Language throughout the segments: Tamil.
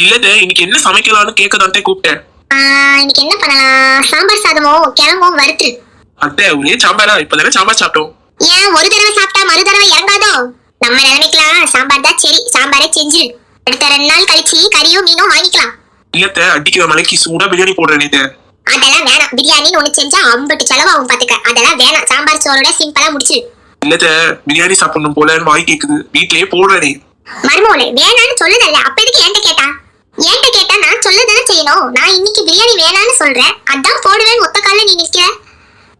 இல்லத இன்னைக்கு என்ன சமைக்கலாம்னு கேட்கதான்ட்டே கூப்பிட்டேன். இன்னைக்கு என்ன பண்ணலாம்? சாம்பார் சாதமும் கிழங்கும் வறுத்து. அத்தை ஒரே சாம்பாரா? இப்பதானே சாம்பார் சாப்பிட்டோம். ஏன் ஒரு தடவை சாப்பிட்டா மறு தடவை இறங்காதோ? நம்ம நிலைமைக்கலாம் சாம்பார் தான் சரி சாம்பாரே செஞ்சிரு. அடுத்த ரெண்டு நாள் கழிச்சு கறியும் மீனும் வாங்கிக்கலாம். இல்லத்த அடிக்கிற மலைக்கு சூடா பிரியாணி போடுறேன் அதெல்லாம் வேணாம். பிரியாணின்னு ஒண்ணு செஞ்சா அம்பட்டு செலவாகும் பாத்துக்க. அதெல்லாம் வேணாம். சாம்பார் சோறோட சிம்பிளா முடிச்சிரு. இல்லத்த பிரியாணி சாப்பிடணும் போலன்னு வாய் கேக்குது. வீட்லயே போடுறேனே. மருமோளே வேணான்னு சொல்லுதல்ல. அப்ப எதுக்கு என்கிட்ட கேட்டா? என்கிட்ட கேட்டா நான் சொல்லதானே செய்யணும்? நான் இன்னைக்கு பிரியாணி வேணான்னு சொல்றேன். அதான் போடுவேன் ஒத்த கால்ல நீ நிக்கிற.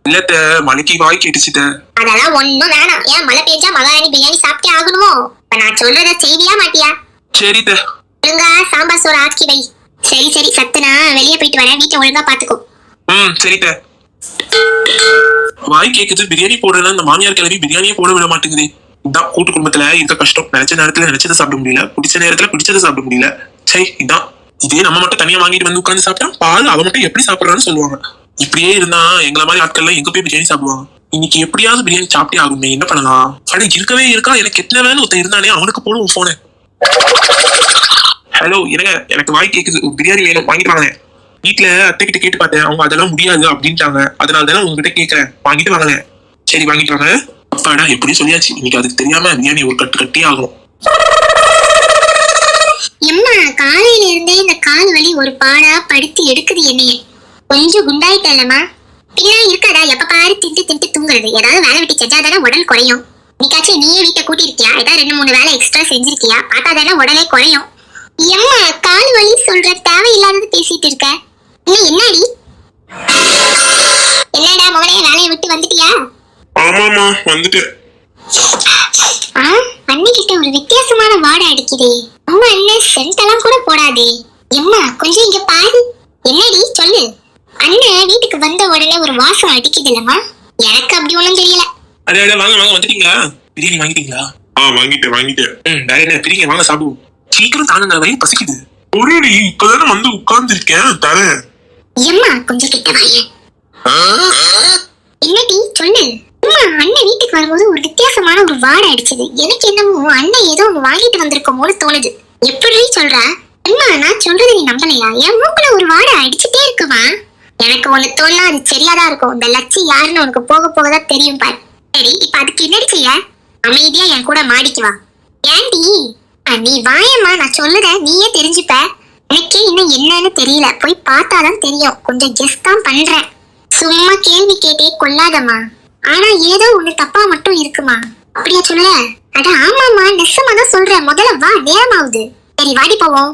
இல்லத்த மலைக்கு வாய் கேட்டுச்சுட்ட? அதெல்லாம் ஒண்ணும் வேணாம். ஏன் மழை பெஞ்சா மகாராணி பிரியாணி சாப்பிட்டே ஆகணுமோ? இப்ப நான் சொல்றத செய்வியா மாட்டியா? சரித்த. ஒழுங்கா சாம்பார் சோறு ஆக்கி வை. சரி சரி சத்துனா வெளியே போயிட்டு வரேன். வீட்டை ஒழுங்கா பாத்துக்கோ. ம் சரித்த. வாய் கேக்குது பிரியாணி போடுறேன்னா இந்த மாமியார் கிளவி பிரியாணியே போட விட மாட்டேங்குது. இதான் கூட்டு குடும்பத்துல இருக்க கஷ்டம். நினைச்ச நேரத்துல நினைச்சதை சாப்பிட முடியல. பிடிச்ச நேரத்துல பிடிச்சதை சாப்பிட முடியல. சே இதான். இதே நம்ம மட்டும் தனியா வாங்கிட்டு வந்து உட்காந்து சாப்பிட்டா பால் அவன் மட்டும் எப்படி சாப்பிடுறான்னு சொல்லுவாங்க. இப்படியே இருந்தா எங்களை மாதிரி ஆட்கள்லாம் எங்க போய் பிரியாணி சாப்பிடுவாங்க? இன்னைக்கு எப்படியாவது பிரியாணி சாப்பிட்டே ஆகுமே என்ன பண்ணலாம்? அட இருக்கவே இருக்கா? எனக்கு எத்தனை வேலை ஒருத்தன் இருந்தானே அவனுக்கு போடும் போன ஹலோ என்னங்க? எனக்கு வாய் கேக்குது. பிரியாணி வேணும் வாங்கிட்டு வாங்க வீட்ல அத்தை கிட்ட கேட்டு பார்த்தேன். அவங்க அதெல்லாம் முடியாது அப்படின்ட்டாங்க. அதனால தானே உங்ககிட்ட கேட்கறேன் வாங்கிட்டு வாங்க சரி வாங்கிட்டு வாங்க. அப்பாடா எப்படி சொல்லியாச்சு. இன்னைக்கு அதுக்கு தெரியாம பிரியாணி ஒரு கட்டு கட்டி ஆகும் எம்மா காலையில இருந்தே இந்த கால் வலி ஒரு பாடா படுத்து எடுக்குது என்னைய. கொஞ்சம் குண்டாயிட்டல்லம்மா பின்ன இருக்காதா? எப்ப பாரு திண்டு திண்டு தூங்குறது. ஏதாவது வேலை விட்டு செஞ்சா தானே உடல் குறையும். இன்னைக்காச்சும் நீயே வீட்டை கூட்டி இருக்கியா ஏதாவது ரெண்டு மூணு வேலை எக்ஸ்ட்ரா செஞ்சிருக்கியா? பார்த்தா தானே உடலே குறையும். எம்மா கால் வலி சொல்ற தேவையில்லாதது பேசிட்டு இருக்க. இன்னும் என்னடி? என்னடா மகனே வேலையை விட்டு வந்துட்டியா? ஆமாமா வந்துட்டு ஆ அன்னைக்கிட்ட ஒரு வித்தியாசமான வாடை அடிக்குதே. உங்க அண்ணன் சென்ட் எல்லாம் கூட போடாதே. எம்மா கொஞ்சம் இங்க பாரு. என்னடி சொல்லு. அண்ணன் வீட்டுக்கு வந்த உடனே ஒரு வாசம் அடிக்குது இல்லம்மா எனக்கு அப்படி ஒண்ணும் தெரியல. அடே அடே வாங்க வாங்க வந்துட்டீங்களா? பிரியாணி வாங்கிட்டீங்களா? ஆ வாங்கிட்டேன் வாங்கிட்டேன். ம் வேற என்ன பிரிங்க வாங்க சாப்பிடுவோம் சீக்கிரம் தானுங்க வயிறு பசிக்குது. ஒரேடி இப்பதானே வந்து உட்கார்ந்து இருக்கேன் தரேன். எம்மா கொஞ்சம் கிட்ட வாயேன். என்னடி சொல்லு. அம்மா வரும்போது ஒரு வித்தியாசமான ஒரு வாடை அடிச்சது. எனக்கு என்னமோ அண்ணன் ஏதோ வாங்கிட்டு வாங்கிட்டு போல தோணுது. எப்படி சொல்ற? அம்மா நான் சொல்றது நீ நம்பலையா? என் மூக்குல ஒரு வாடை அடிச்சுட்டே இருக்குமா? எனக்கு ஒண்ணு தோணா அது சரியாதான் இருக்கும். இந்த லட்சி யாருன்னு உனக்கு போக போக தான் தெரியும் பாரு. சரி இப்ப அதுக்கு என்னடி செய்ய? அமைதியா என் கூட மாடிக்கு வா. ஏண்டி? அ, நீ வாயம்மா நான் சொல்லுறேன் நீயே தெரிஞ்சுப்ப. எனக்கே இன்னும் என்னன்னு தெரியல. போய் பார்த்தாதான் தெரியும். கொஞ்சம் கெஸ் தான் பண்றேன். சும்மா கேள்வி கேட்டே கொள்ளாதம்மா. ஆனா ஏதோ ஒண்ணு தப்பா மட்டும் இருக்குமா? அப்படியா சொல்ல அட ஆமாமா நெசமா தான் சொல்றேன். முதல்ல வா நேரமாகுது. சரி வாடி போவோம்.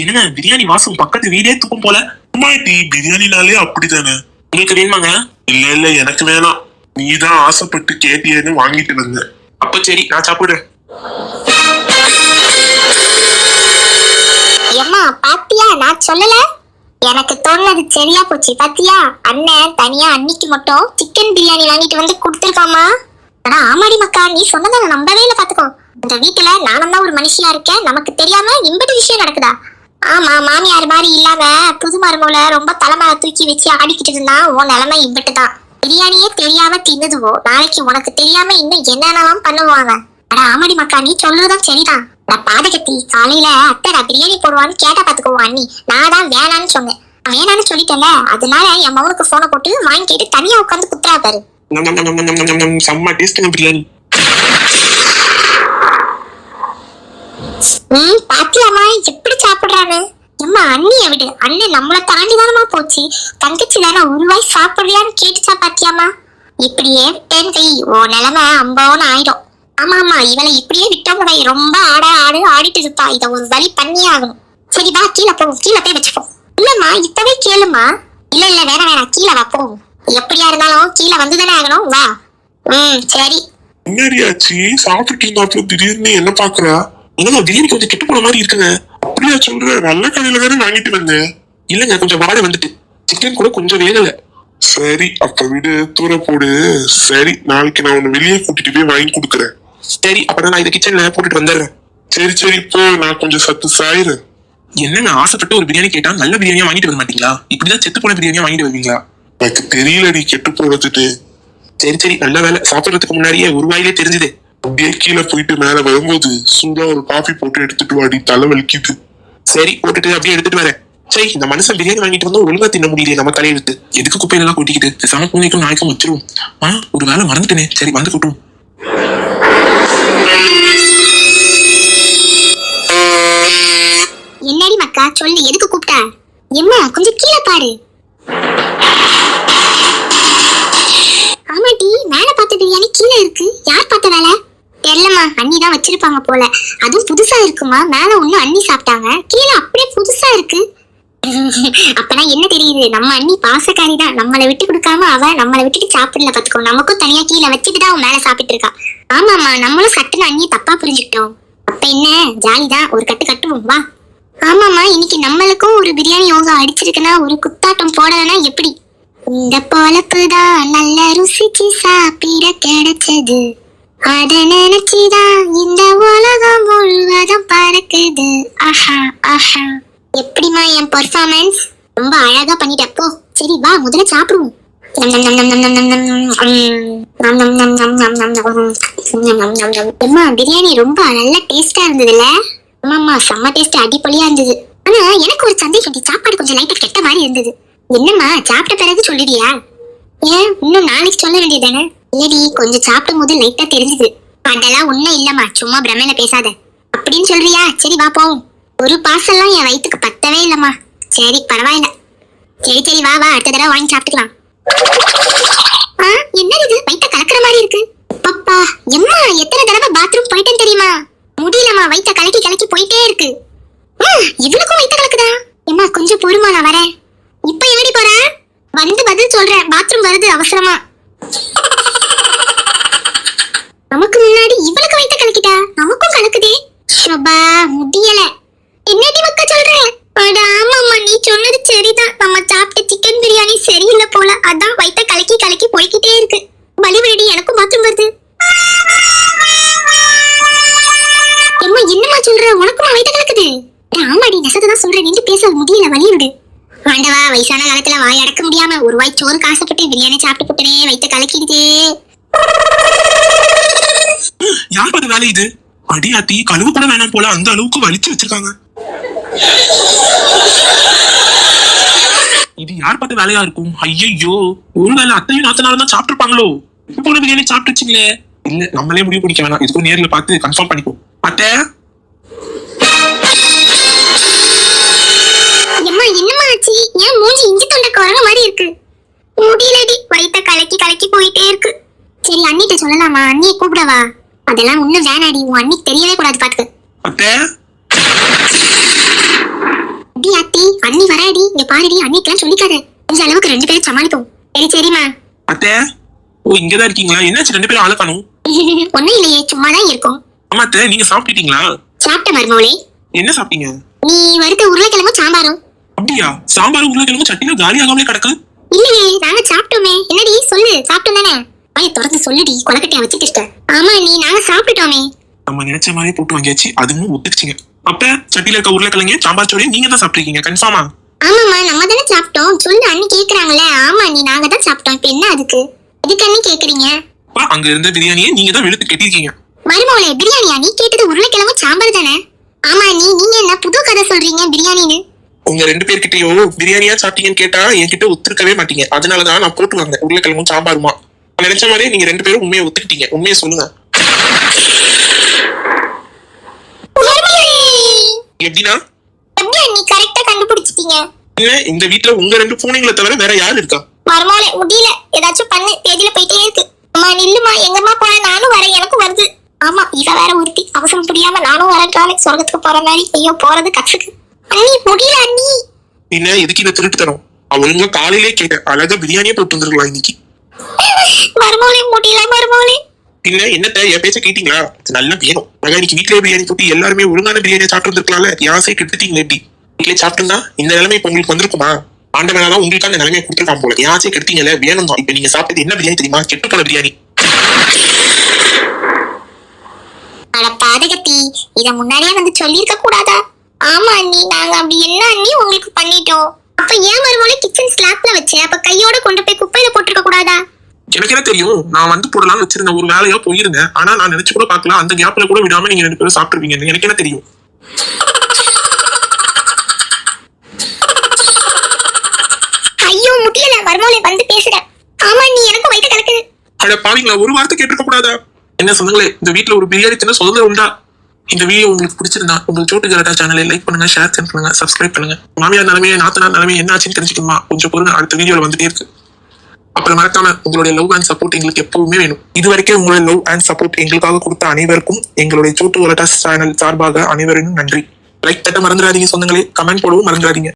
என்னங்க பிரியாணி வாசம் பக்கத்து வீடே தூக்கும் போல? அம்மாட்டி பிரியாணினாலே அப்படித்தானே? உங்களுக்கு வேணுமாங்க? இல்ல இல்ல எனக்கு வேணாம். நீதான் ஆசைப்பட்டு கேட்டியேன்னு வாங்கிட்டு வந்த. அப்ப சரி நான் சாப்பிடுறேன். நான் சொல்லல. எனக்கு தோணுனது சரியா போச்சு. பாத்தியா? அண்ணன் தனியா அன்னைக்கு மட்டும் சிக்கன் பிரியாணி வாங்கிட்டு வந்து கொடுத்துருக்காமா? ஆனா ஆமாடி மக்கா. நீ சொன்னதை நான் நம்பவே இல்லை பாத்துக்கோ இந்த வீட்டுல நானும் தான் ஒரு மனுஷியா இருக்கேன். நமக்கு தெரியாம இம்பட்டு விஷயம் நடக்குதா? ஆமா மாமியார் மாதிரி இல்லாம புது மருமகளை ரொம்ப தலைமை தூக்கி வச்சு ஆடிக்கிட்டு இருந்தா உன் நிலைமை இம்பட்டு தான் பிரியாணியே தெரியாம தின்னுதுவோ? நாளைக்கு உனக்கு தெரியாம இன்னும் என்னென்னலாம் பண்ணுவாங்க அட ஆமாடி மக்கா. நீ சொல்றதும் சரிதான். பாதகத்தி காலையில அத்தை நான் பிரியாணி போடுவான்னு கேட்டா பாத்துக்கோ அண்ணி. நான் தான் வேணான்னு சொன்னேன். நான் வேணான்னு சொல்லிட்டேன்ல. அதனால என் மகனுக்கு போனை போட்டு வாங்கிட்டு தனியா உட்காந்து குத்துறா பாரு. செம்ம டேஸ்ட்டுங்க பிரியாணி. ம் பாத்தியாமா எப்படி சாப்பிடுறான்னு எம்மா அண்ணிய விடு. அண்ணன் நம்மள தாண்டி தானமா போச்சு. தங்கச்சி தானே ஒரு வாய் சாப்பிடுறியான்னு கேட்டுச்சா பாத்தியாமா இப்படியே வை ஓ நிலைமை அம்போன்னு ஆயிடும். ஆமா ஆமா இவளை இப்படியே விட்டோம் ரொம்ப ஆட ஆடு ஆடிட்டு இருப்பா இத ஒரு வழி பண்ணியே ஆகணும். சரி வா கீழே போவோம் கீழே போய் வச்சுப்போம் இல்லம்மா இப்பவே கேளுமா இல்ல இல்ல வேணாம் வேணாம் கீழே வா போவோம் எப்படியா இருந்தாலும் கீழே வந்துதானே ஆகணும் வா. ம் சரி. என்னடியாச்சு சாப்பிட்டுட்டு திடீர்னு என்ன பாக்குற? என்னங்க பிரியாணி கொஞ்சம் கெட்டு போன மாதிரி இருக்குங்க அப்படியா சொல்ற? நல்ல கடையில தானே வாங்கிட்டு வந்தேன். இல்லங்க கொஞ்சம் வாடை வந்துட்டு. சிக்கன் கூட கொஞ்சம் வேகல. சரி அப்ப விடு தூர போடு. சரி நாளைக்கு நான் உன்னை வெளியே கூட்டிட்டு போய் வாங்கி கொடுக்குறேன். சரி அப்புறம் நான் இதை கிச்சன்ல போட்டுட்டு வந்துடுறேன் சரி சரி இப்போ நான் கொஞ்சம் சத்து சாயிறேன் என்னங்க ஆசைப்பட்டு ஒரு பிரியாணி கேட்டா நல்ல பிரியாணியா வாங்கிட்டு வர மாட்டீங்களா? இப்படிதான் செத்து போன பிரியாணியா வாங்கிட்டு வருவீங்களா? எனக்கு தெரியலடி கெட்டு போறதுட்டு சரி சரி நல்ல வேலை. சாப்பிடுறதுக்கு முன்னாடியே ஒரு வாயிலே தெரிஞ்சுதே. அப்படியே கீழே போயிட்டு மேல வரும்போது சூடா ஒரு காஃபி போட்டு எடுத்துட்டு வாடி தலை வலிக்குது. சரி போட்டுட்டு அப்படியே எடுத்துட்டு வரேன். சரி இந்த மனுஷன் பிரியாணி வாங்கிட்டு வந்து ஒழுங்கா தின்ன முடியலையே நம்ம தலையை எடுத்து எதுக்கு குப்பையெல்லாம் கொட்டிக்கிட்டு? பேசாம பூனைக்கும் நாய்க்கும் வச்சிருவோம் ஆ ஒரு வேலை மறந்துட்டேனே. சரி வந்து கொட்டுவோம் சொல்லி எதுக்கு கூப்பிட்ட? எம்மா கொஞ்சம் கீழே பாரு. ஆமாட்டி மேல பார்த்த பிரியாணி கீழே இருக்கு. யார் பார்த்த வேலை? தெரியலம்மா அண்ணி தான் வச்சிருப்பாங்க போல. அதுவும் புதுசா இருக்குமா? மேல ஒண்ணு அண்ணி சாப்பிட்டாங்க. கீழே அப்படியே புதுசா இருக்கு. அப்பனா என்ன தெரியுது? நம்ம அண்ணி பாசக்காரி தான். நம்மளை விட்டு கொடுக்காம அவ நம்மளை விட்டுட்டு சாப்பிடல பாத்துக்கோ. நமக்கும் தனியா கீழே வச்சுட்டு தான் அவன் மேல சாப்பிட்டு இருக்கா. ஆமாமா நம்மளும் சட்டுன்னு அண்ணியை தப்பா புரிஞ்சுக்கிட்டோம். அப்ப என்ன? ஜாலிதான். ஒரு கட்டு கட்டுவோம். வா. ஆமாமா இன்னைக்கு நம்மளுக்கும் ஒரு பிரியாணி யோகா அடிச்சிருக்குன்னா ஒரு குத்தாட்டம் போடலன்னா எப்படி இந்த பொழப்பு தான் நல்ல ருசிச்சு சாப்பிட கிடைச்சது அத நினைச்சுதான் இந்த உலகம் முழுவதும் பறக்குது ஆஹா ஆஹா எப்படிமா என் பர்ஃபார்மன்ஸ் ரொம்ப அழகா பண்ணிட்டப்போ சரி வா முதல்ல சாப்பிடுவோம் அம்மா பிரியாணி ரொம்ப நல்ல டேஸ்டா இருந்ததுல ஆமாம்மா செம்ம டேஸ்ட் அடிப்பொலியா இருந்தது. ஆனா எனக்கு ஒரு சந்தேகம் சாப்பாடு கொஞ்சம் லைட்டா கெட்ட மாதிரி இருந்தது. என்னம்மா சாப்பிட்ட பிறகு சொல்லிடியா ஏன் இன்னும் நாளைக்கு சொல்ல வேண்டியதானே இல்லடி கொஞ்சம் சாப்பிடும் போது லைட்டா தெரிஞ்சது. அதெல்லாம் ஒண்ணும் இல்லம்மா சும்மா பிரமையில பேசாத. அப்படின்னு சொல்றியா? சரி வா போவோம். ஒரு பாசெல்லாம் என் வயித்துக்கு பத்தவே இல்லம்மா. சரி பரவாயில்ல. சரி சரி வா வா அடுத்த தடவை வாங்கி சாப்பிட்டுக்கலாம். என்ன இது? வயிற்ற கலக்கிற மாதிரி இருக்கு. பாப்பா எம்மா எத்தனை தடவை பாத்ரூம் போயிட்டேன்னு தெரியுமா? முடியலம்மா வயித்த கலக்கி கலக்கி போயிட்டே இருக்கு. இவனுக்கும் இவளுக்கும் வயித்த கலக்குதா? என்ன கொஞ்சம் பொறுமா நான் வரேன். இப்ப எப்படி போற? வந்து பதில் சொல்றேன் பாத்ரூம் வருது அவசரமா. நமக்கு முன்னாடி இவளுக்கு வயித்த கலக்கிட்டா? நமக்கும் கலக்குதே. ஷபா முடியல. என்னடி மக்க சொல்ற? அட ஆமாம்மா நீ சொன்னது சரிதான். நம்ம சாப்பிட்ட சிக்கன் பிரியாணி சரியில்லை போல. அதான் வயித்த கலக்கி கலக்கி போய்கிட்டே இருக்கு. வலி எனக்கும் பாத்ரூம் வருது. ஆமாடி தான் சொல்றேன். நின்று பேச முடியல வலி ஆண்டவா வயசான காலத்துல வாய் அடக்க முடியாம ஒரு வாய் சோறு காசப்பட்டு பிரியாணி சாப்பிட்டு போட்டனே வயித்த கலக்கிடுதே. யார் பார்த்த வேலை இது? அடியாத்தி கழுவு கூட வேணாம் போல அந்த அளவுக்கு வலிச்சு வச்சிருக்காங்க. இது யார் பார்த்த வேலையா இருக்கும்? ஐயையோ ஒருவேளை அத்தையும் நாத்தனாலும் தான் சாப்பிட்டுருப்பாங்களோ? இப்ப போன பிரியாணி சாப்பிட்டு வச்சுங்களே இல்ல நம்மளே முடிவு பிடிக்க வேணாம். இதுக்கும் நேர்ல பார்த்து கன்ஃபார்ம் பண்ணிப்போம் அத்தை இஞ்சி தொண்டை குரங்க மாதிரி இருக்கு. முடியலடி. வயித்த கலக்கி கலக்கி போயிட்டே இருக்கு. சரி அண்ணிட்ட சொல்லலாமா? அண்ணியை கூப்பிடவா? அதெல்லாம் ஒண்ணும் வேணாடி. உன் அண்ணிக்கு தெரியவே கூடாது பாத்துக்க. அடி அத்தி. அண்ணி வராடி. இங்க பாருடி அண்ணிக்கெல்லாம் சொல்லிக்காத. இந்த அளவுக்கு ரெண்டு பேரும் சமாளிப்போம். சரி சரிம்மா. அத்தை? ஓ இங்கதான் இருக்கீங்களா? என்னாச்சு ரெண்டு பேரும் ஆள காணும்? ஒண்ணும் இல்லையே சும்மா தான் இருக்கும். ஆமா அத்தை நீங்க சாப்பிட்டுட்டீங்களா? சாப்பிட்ட மருமவளே என்ன சாப்பிட்டீங்க? நீ வறுத்த உருளைக்கிழங்கும் சாம்பாரும். அப்படியா? சாம்பார் உருளைக்கிழங்கு சட்டில காலி ஆகாமலே கிடக்கு? இல்லையே நாங்க சாப்பிட்டோமே. என்னடி சொல்லு சாப்பிட்டோம் தானே? வாயை திறந்து சொல்லுடி கொலக்கட்டையா வச்சுட்டு. ஆமா நீ நாங்க சாப்பிட்டுட்டோமே. நம்ம நினைச்ச மாதிரி போட்டு வாங்கியாச்சு அதுவும் ஒத்துக்குச்சிங்க. அப்ப சட்டில இருக்க உருளைக்கிழங்கு சாம்பார் சோடி நீங்க தான் சாப்பிட்டுருக்கீங்க கன்ஃபார்மா ஆமாம்மா நம்ம தானே சாப்பிட்டோம். சொல்லு அண்ணி கேக்குறாங்களே ஆமா நீ நாங்க தான் சாப்பிட்டோம். இப்ப என்ன அதுக்கு? எதுக்கு அண்ணி கேக்குறீங்க? அப்ப அங்க இருந்த பிரியாணியை நீங்க தான் வெளுத்து கட்டிருக்கீங்க மருமவளே பிரியாணியா? நீ கேட்டது உருளைக்கிழங்கும் சாம்பார் தானே? ஆமா நீ நீங்க என்ன புது கதை சொல்றீங்க பிரியாணின்னு? உங்க ரெண்டு பேர்கிட்டயோ பிரியாணியா சாப்பிட்டீங்கன்னு கேட்டா என்கிட்ட ஒத்துருக்கவே மாட்டீங்க. அதனாலதான் நான் போட்டு வந்தேன் உருளைக்கிழங்கும் சாம்பாருமா? நான் நினைச்ச மாதிரியே நீங்க ரெண்டு பேரும் உண்மையை ஒத்துக்கிட்டீங்க. உண்மையை சொல்லுங்க. எப்படின்னா? எப்படி அண்ணி கரெக்டா கண்டுபிடிச்சிட்டீங்க? இல்ல இந்த வீட்ல உங்க ரெண்டு பூனைங்களை தவிர வேற யாரு இருக்கா? மருமவளே முடியல. ஏதாச்சும் பண்ணு. பேஜில போயிட்டே இருக்கு. அம்மா நில்லுமா எங்கம்மா போனா நானும் வரேன். எனக்கும் வருது. ஆமா இவ வேற ஒருத்தி அவசரம் புரியாம நானும் வரேன்றாலே சொர்க்கத்துக்கு போற மாதிரி. ஐயோ போறது கற்றுக்கு அண்ணி முடியல அண்ணி. என்ன எதுக்கு இதை திருட்டு தரோம் அவளுங்க காலையிலே கேட்டேன் அழகா பிரியாணியே போட்டு வந்துருக்கலாம் இன்னைக்கு. மருமவளே முடியல மருமவளே பின்ன என்னத்த என் பேச்ச கேட்டீங்களா? இது நல்லா வேணும். அழகா இன்னைக்கு வீட்லயே பிரியாணி போட்டு எல்லாருமே ஒழுங்கான பிரியாணி சாப்பிட்டு வந்திருக்கலாம்ல யாசை கெடுத்துட்டீங்க எப்படி வீட்லயே சாப்பிட்டுருந்தா இந்த நிலைமை இப்ப உங்களுக்கு வந்திருக்குமா? ஆண்டவனா தான் உங்களுக்கு அந்த நிலைமையை கொடுத்துருக்கான் போல. யாசை கெடுத்தீங்கல்ல? வேணும் தான். இப்ப நீங்க சாப்பிட்டது என்ன பிரியாணி தெரியுமா? கெட்டு போன பிரியாணி. அட பாதகத்தி இத முன்னாடியே வந்து சொல்லியிருக்க கூடாதா? ஆமா அண்ணி நாங்க அப்படி என்ன அண்ணி உங்களுக்கு பண்ணிட்டோம். அப்ப ஏன் மருமகளை கிச்சன் ஸ்லாப்ல வச்சு? அப்ப கையோட கொண்டு போய் குப்பையில போட்டிருக்க கூடாதா? எனக்கு என்ன தெரியும்? நான் வந்து போடலாம்னு வச்சிருந்தேன் ஒரு வேலையா போயிருந்தேன். ஆனா நான் நினைச்சு கூட பார்க்கல. அந்த கேப்ல கூட விடாம நீங்க ரெண்டு பேரும் சாப்பிட்டுருவீங்க எனக்கு என்ன தெரியும்? ஐயோ முடியல. மர்மோலே வந்து பேசுற ஆமா நீ எனக்கு வயிற்று கலக்குது. அட பாவீங்களா ஒரு வார்த்தை கேட்டிருக்க கூடாதா? என்ன சொன்னாங்களே இந்த வீட்ல ஒரு பிரியாணி தின சுதந்திரம் உண்டா? இந்த வீடியோ உங்களுக்கு பிடிச்சிருந்தா உங்களுக்கு சோட்டு கரடா சேனலை லைக் பண்ணுங்க ஷேர் பண்ணுங்க சப்ஸ்கிரைப் பண்ணுங்க. மாமியார் நிலைமையை நாத்தனார் நிலைமையை என்ன ஆச்சுன்னு தெரிஞ்சுக்கணுமா? கொஞ்சம் பொருள் அடுத்த வீடியோல வந்துட்டே இருக்கு. அப்புறம் மறக்காம உங்களுடைய லவ் அண்ட் சப்போர்ட் எங்களுக்கு எப்பவுமே வேணும். இது வரைக்கும் உங்களுடைய லவ் அண்ட் சப்போர்ட் எங்களுக்காக கொடுத்த அனைவருக்கும் எங்களுடைய சோட்டு கரடா சேனல் சார்பாக அனைவரையும் நன்றி. லைக் தட்ட மறந்துடாதீங்க சொந்தங்களே. கமெண்ட் போடவும் மறந்துடாதீங்க.